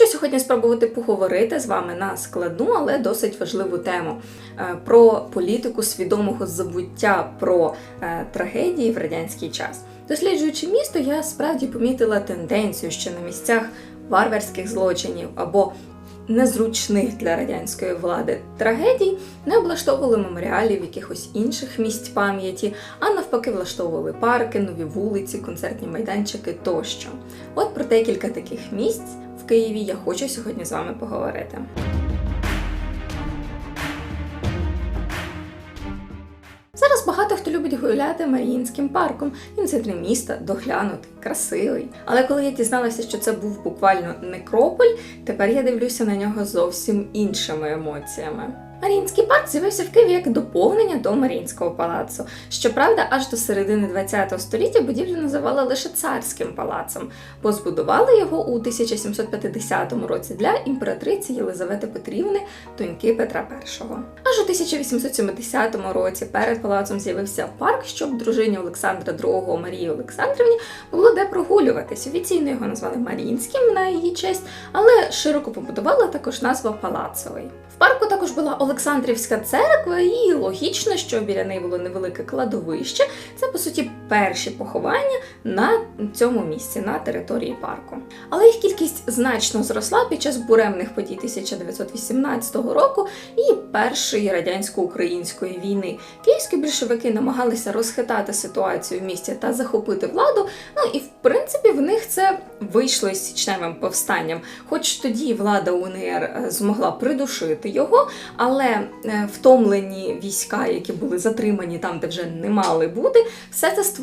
Хочу сьогодні спробувати поговорити з вами на складну, але досить важливу тему е, про політику свідомого забуття про е, трагедії в радянський час. Досліджуючи місто, я справді помітила тенденцію, що на місцях варварських злочинів або незручних для радянської влади трагедій не облаштовували меморіалів якихось інших місць пам'яті, а навпаки, влаштовували парки, нові вулиці, концертні майданчики тощо. От про декілька таких місць в Києві я хочу сьогодні з вами поговорити. Зараз багато хто любить гуляти Маріїнським парком. Він центр міста, доглянутий, красивий. Але коли я дізналася, що це був буквально некрополь, тепер я дивлюся на нього зовсім іншими емоціями. Маріїнський парк з'явився в Києві як доповнення до Маріїнського палацу. Щоправда, аж до середини ХХ століття будівлю називали лише царським палацом, бо збудували його у 1750 році для імператриці Єлизавети Петрівни, доньки Петра І. Аж у 1870 році перед палацом з'явився парк, щоб дружині Олександра II Марії Олександрівні було де прогулюватись. Офіційно його назвали Маріїнським на її честь, але широко побудувала також назва Палацовий. Парку також була Олександрівська церква, і логічно, що біля неї було невелике кладовище. Це по суті перші поховання на цьому місці, на території парку. Але їх кількість значно зросла під час буремних подій 1918 року і першої радянсько-української війни. Київські більшовики намагалися розхитати ситуацію в місті та захопити владу. Ну і в принципі в них це вийшло із січневим повстанням. Хоч тоді влада УНР е, змогла придушити його, але е, втомлені війська, які були затримані там, де вже не мали бути, все це створило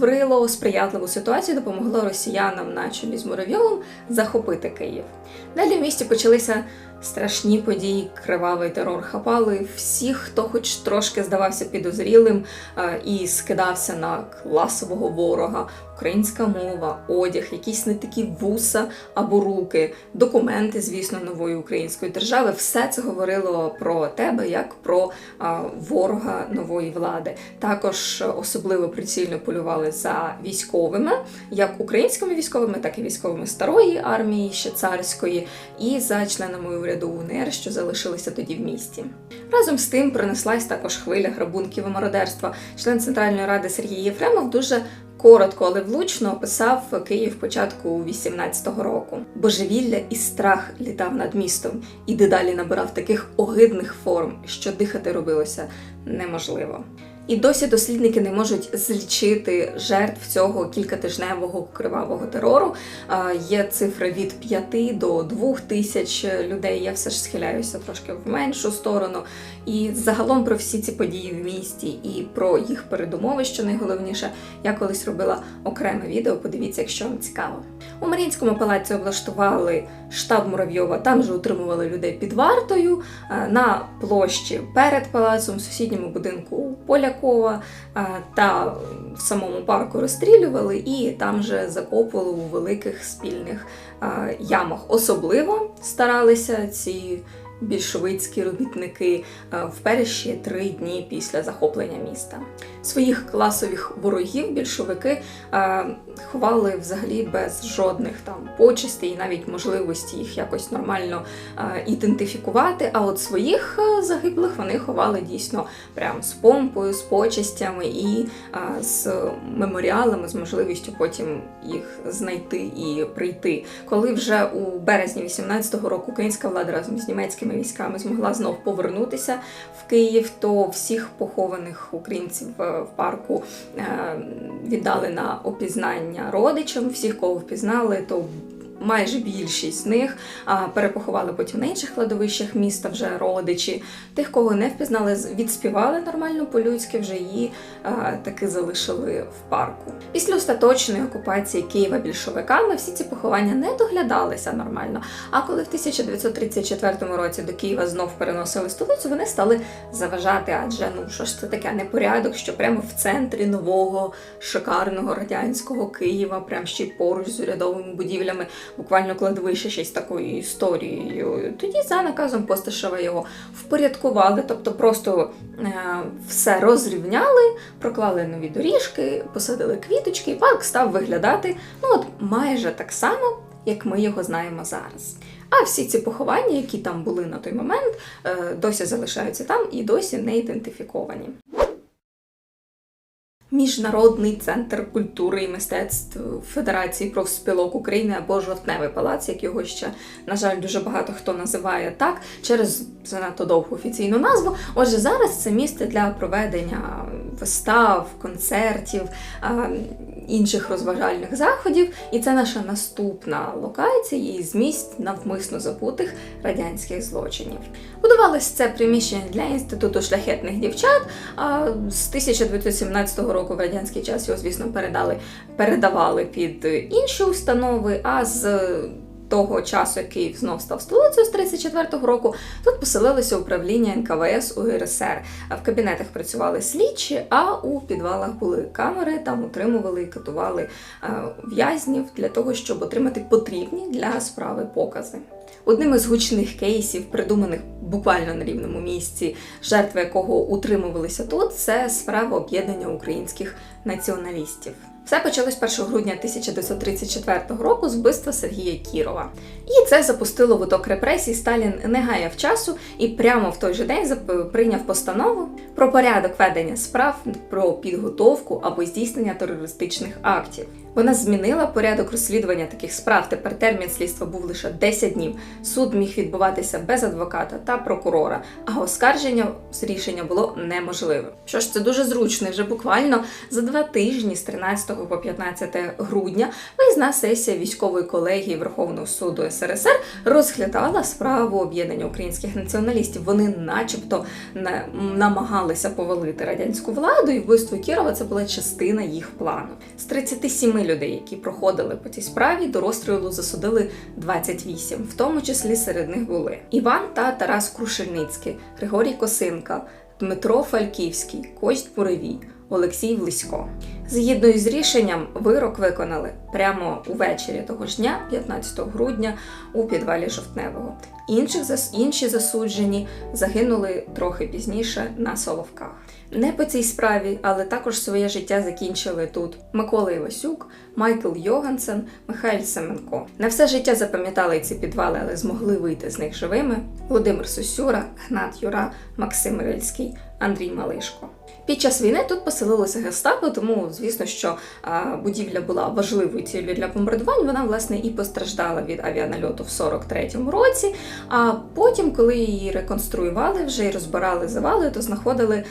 сприятливу ситуацію, допомогло росіянам на чолі з Муравйовим захопити Київ. Далі в місті почалися страшні події, кривавий терор хапали всіх, хто хоч трошки здавався підозрілим е, і скидався на класового ворога. Українська мова, одяг, якісь не такі вуса або руки, документи, звісно, нової української держави. Все це говорило про тебе як про а, ворога нової влади. Також особливо прицільно полювали за військовими, як українськими військовими, так і військовими старої армії, ще царської, і за членами уряду УНР, що залишилися тоді в місті. Разом з тим принеслась також хвиля грабунків і мародерства. Член Центральної ради Сергій Єфремов дуже коротко, але влучно описав Київ початку 18-го року. Божевілля і страх літав над містом і дедалі набирав таких огидних форм, що дихати робилося неможливо. І досі дослідники не можуть злічити жертв цього кількатижневого кривавого терору. Є цифри від 5 до 2 тисяч людей. Я все ж схиляюся трошки в меншу сторону. І загалом про всі ці події в місті і про їх передумови, що найголовніше, я колись робила окреме відео. Подивіться, якщо вам цікаво. У Маріїнському палаці облаштували штаб Муравйова, там же утримували людей під вартою на площі перед палацом, в сусідньому будинку Полякова та в самому парку розстрілювали і там же закопували у великих спільних ямах. Особливо старалися ці більшовицькі робітники е, в перші три дні після захоплення міста. Своїх класових ворогів більшовики е, ховали взагалі без жодних там почестей і навіть можливості їх якось нормально е, ідентифікувати. А от своїх загиблих вони ховали дійсно прям з помпою, з почестями і з меморіалами, з можливістю потім їх знайти і прийти. Коли вже у березні 18-го року українська влада разом з німецькими військами змогла знов повернутися в Київ, то всіх похованих українців е, в парку е, віддали на опізнання родичам. Всіх, кого впізнали, то майже більшість з них перепоховали потім на інших кладовищах міста вже родичі. Тих, кого не впізнали, відспівали нормально по-людськи, вже її таки залишили в парку. Після остаточної окупації Києва більшовиками всі ці поховання не доглядалися нормально. А коли в 1934 році до Києва знов переносили столицю, вони стали заважати, адже ну що ж це таке непорядок, що прямо в центрі нового шикарного радянського Києва, прямо ще й поруч з урядовими будівлями, буквально кладовище ще з такою історією. Тоді за наказом Постишева його впорядкували, тобто просто е, все розрівняли, проклали нові доріжки, посадили квіточки, і парк став виглядати ну от майже так само. як ми його знаємо зараз. А всі ці поховання, які там були на той момент, е, досі залишаються там і досі не ідентифіковані. Міжнародний центр культури і мистецтв Федерації профспілок України або Жовтневий палац, як його ще, на жаль, дуже багато хто називає так, через занадто довгу офіційну назву. Отже, зараз це місце для проведення вистав, концертів, інших розважальних заходів. І це наша наступна локація із місць навмисно забутих радянських злочинів. Будувалось це приміщення для інституту шляхетних дівчат. А з 1917 року в радянський час його, звісно, передали, передавали під інші установи. А з того часу, як Київ знов став столицею з 34-го року, тут поселилося управління НКВС УРСР. В кабінетах працювали слідчі, а у підвалах були камери, там утримували і катували е, в'язнів для того, щоб отримати потрібні для справи покази. Одним із гучних кейсів, придуманих буквально на рівному місці, жертви якого утримувалися тут, це справа об'єднання українських націоналістів. Все почалось 1 грудня 1934 року з вбивства Сергія Кірова. І це запустило виток репресій. Сталін не гаяв часу і прямо в той же день прийняв постанову про порядок ведення справ про підготовку або здійснення терористичних актів. Вона змінила порядок розслідування таких справ. Тепер термін слідства був лише 10 днів. Суд міг відбуватися без адвоката та прокурора, а оскарження з рішення було неможливим. Що ж, це дуже зручно. Вже буквально за два тижні, з 13 по 15 грудня, виїзна сесія військової колегії Верховного суду СРСР розглядала справу об'єднання українських націоналістів. Вони, начебто, намагалися повалити радянську владу, і вбивство Кірова це була частина їх плану. З 37 людей, які проходили по цій справі, до розстрілу засудили 28, в тому числі серед них були Іван та Тарас Крушельницький, Григорій Косинка, Дмитро Фальківський, Кость Буревій, Олексій Влисько. Згідно із рішенням, вирок виконали прямо увечері того ж дня, 15 грудня, у підвалі Жовтневого. Інших інші засуджені загинули трохи пізніше на Соловках. Не по цій справі, але також своє життя закінчили тут Микола Івасюк, Майкл Йогансен, Михайль Семенко. На все життя запам'ятали ці підвали, але змогли вийти з них живими Володимир Сосюра, Гнат Юра, Максим Рильський, Андрій Малишко. Під час війни тут поселилося гестапо, тому звісно, що будівля була важливою ціллю для бомбардувань. Вона власне і постраждала від авіанальоту в 43-му році. А потім, коли її реконструювали вже і розбирали завали, то знаходили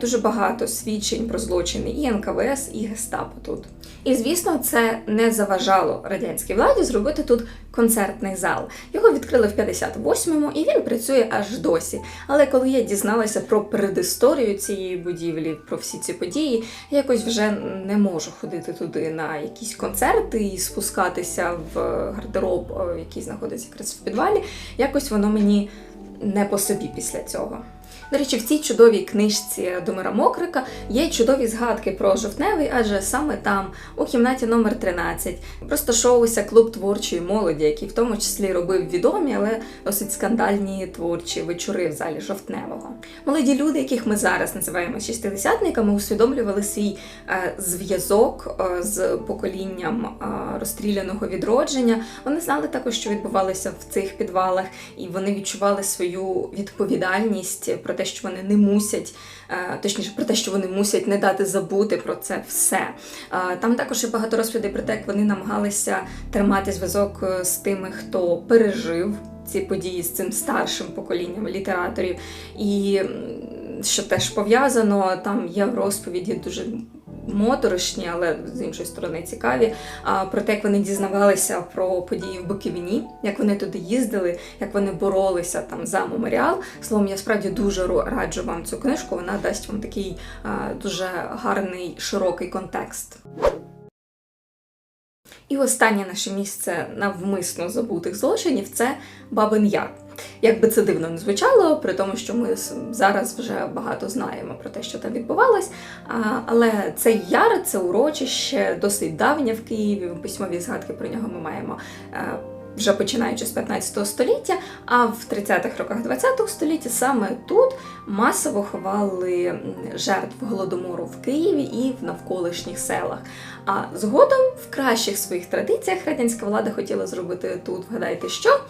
дуже багато свідчень про злочини і НКВС, і гестапо тут. І звісно, це не заважало радянській владі зробити тут концертний зал. Його відкрили в 58-му, і він працює аж досі. Але коли я дізналася про передісторію цієї будівлі, про всі ці події, якось вже не можу ходити туди на якісь концерти і спускатися в гардероб, е, який знаходиться якраз в підвалі. Якось воно мені не по собі після цього. До речі, в цій чудовій книжці Домира Мокрика є чудові згадки про жовтневий, адже саме там, у кімнаті номер 13, розташовувався клуб творчої молоді, який в тому числі робив відомі, але досить скандальні творчі вечори в залі жовтневого. Молоді люди, яких ми зараз називаємо шістдесятниками, усвідомлювали свій е, зв'язок е, з поколінням е, розстріляного відродження. Вони знали також, що відбувалося в цих підвалах, і вони відчували свою відповідальність про те, що вони не мусять, е, точніше про те, що вони мусять не дати забути про це все. Е, Там також є багато розповідей про те, як вони намагалися тримати зв'язок е, з тими, хто пережив. Ці події з цим старшим поколінням літераторів, і що теж пов'язано, там є розповіді дуже моторошні, але з іншої сторони цікаві. А про те, як вони дізнавалися про події в Буківіні, як вони туди їздили, як вони боролися там за меморіал. Словом, я справді дуже раджу вам цю книжку. Вона дасть вам такий дуже гарний широкий контекст. І останнє наше місце навмисно забутих злочинів це Бабин Яр. Як би це дивно не звучало, при тому, що ми зараз вже багато знаємо про те, що там відбувалось. Але цей яр це урочище досить давнє в Києві. Письмові згадки про нього ми маємо. Вже починаючи з 15 століття, а в 30-х роках 20 століття саме тут масово ховали жертв голодомору в Києві і в навколишніх селах. А згодом в кращих своїх традиціях радянська влада хотіла зробити тут, вгадайте що?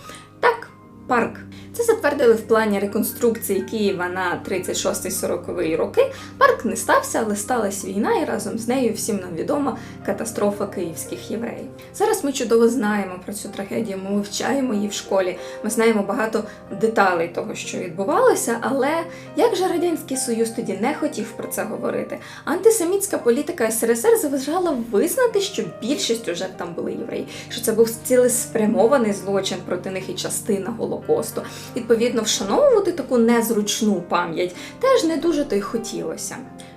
Так, парк. Це затвердили в плані реконструкції Києва на 36-40 роки. Парк не стався, але сталася війна, і разом з нею всім нам відома катастрофа київських євреїв. Зараз ми чудово знаємо про цю трагедію, ми вивчаємо її в школі. Ми знаємо багато деталей того, що відбувалося, але як же радянський союз тоді не хотів про це говорити? Антисемітська політика СРСР заважала визнати, що більшістю жертв там були євреї, що це був цілеспрямований злочин проти них і частина Голокосту. Відповідно, вшановувати таку незручну пам'ять теж не дуже то й хотілося.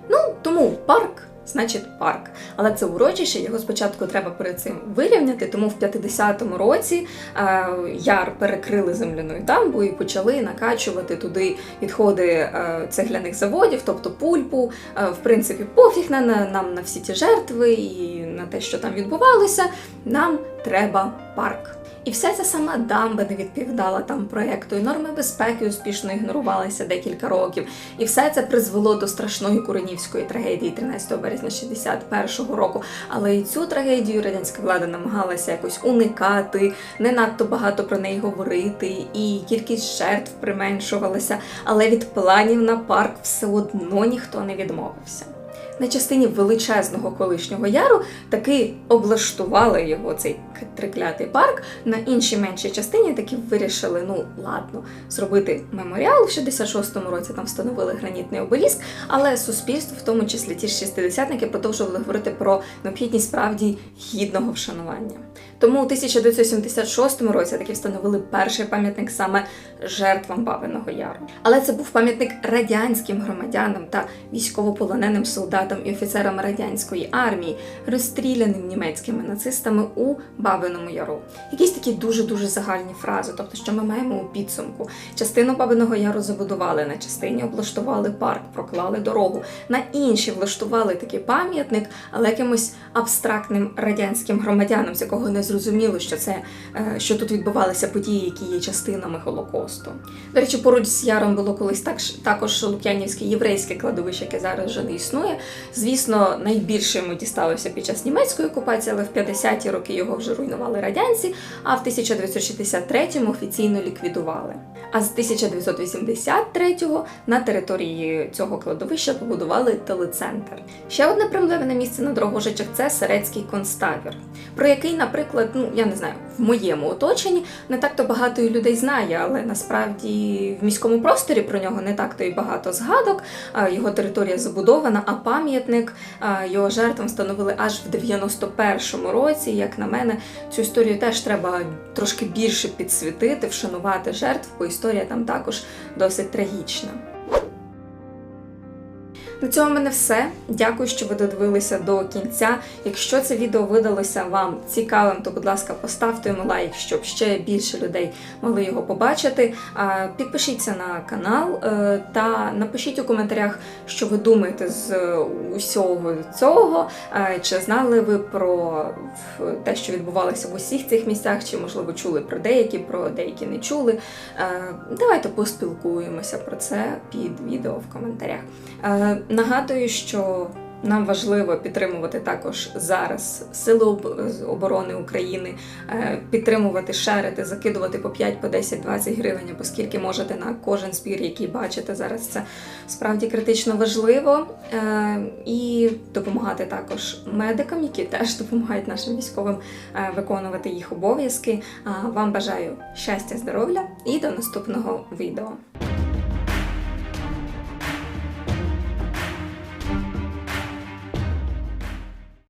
Ну тому парк. Значить, парк. Але це урочище, його спочатку треба перед цим вирівняти, тому в 50-му році е, яр перекрили земляною дамбою і почали накачувати туди відходи е, цегляних заводів, тобто пульпу. Е, в принципі, пофіг на, на, нам на всі ті жертви і на те, що там відбувалося. Нам треба парк. І вся ця сама дамба не відповідала там проекту, і норми безпеки успішно ігнорувалися декілька років. І все це призвело до страшної куренівської трагедії 13 березня 61-го року. Але і цю трагедію радянська влада намагалася якось уникати, не надто багато про неї говорити, і кількість жертв применшувалася. Але від планів на парк все одно ніхто не відмовився. На частині величезного колишнього яру таки облаштували його цей триклятий парк. На іншій меншій частині таки вирішили, ну ладно, зробити меморіал. В 66-му році там встановили гранітний обеліск, але суспільство, в тому числі ті ж шістидесятники, продовжували говорити про необхідність справді гідного вшанування. Тому у 1976 році таки встановили перший пам'ятник саме жертвам Бабиного Яру. Але це був пам'ятник радянським громадянам та військовополоненим солдатам і офіцерам радянської армії, розстріляним німецькими нацистами у Бабиному Яру. Якісь такі дуже дуже загальні фрази, тобто, що ми маємо у підсумку. Частину Бабиного Яру забудували, на частині облаштували парк, проклали дорогу, на іншій влаштували такий пам'ятник, але якимось абстрактним радянським громадянам, з якого не зрозуміло, що це е, що тут відбувалися події, які є частинами Голокосту. До речі, поруч з Яром було колись так, також Лук'янівське єврейське кладовище, яке зараз вже не існує. Звісно, найбільше йому дісталося під час німецької окупації, але в 50-ті роки його вже руйнували радянці, а в 1963-му офіційно ліквідували. А з 1983-го на території цього кладовища побудували телецентр. Ще одне проблемне місце на Дрогожичах це Серецький концтабір, про який, наприклад, ну я не знаю, в моєму оточенні не так то багато людей знає, але насправді в міському просторі про нього не так то і багато згадок. Його територія забудована, а пам'ятник його жертвам встановили аж в 91-му році. Як на мене, цю історію теж треба трошки більше підсвітити, вшанувати жертв, бо історія там також досить трагічна. На цьому в мене все. Дякую, що ви додивилися до кінця. Якщо це відео видалося вам цікавим, то, будь ласка, поставте йому лайк, щоб ще більше людей могли його побачити. Підпишіться на канал е, та напишіть у коментарях, що ви думаєте з усього цього. Е, Чи знали ви про те, що відбувалося в усіх цих місцях, чи можливо чули про деякі, про деякі не чули. Е, Давайте поспілкуємося про це під відео в коментарях. Нагадую, що нам важливо підтримувати також зараз Сили оборони України, е, підтримувати, шерити, закидувати по 5, по 10, 20 гривень, або скільки можете на кожен збір, який бачите зараз. Це справді критично важливо. Е, І допомагати також медикам, які теж допомагають нашим військовим е, виконувати їх обов'язки. Вам бажаю щастя, здоров'я і до наступного відео.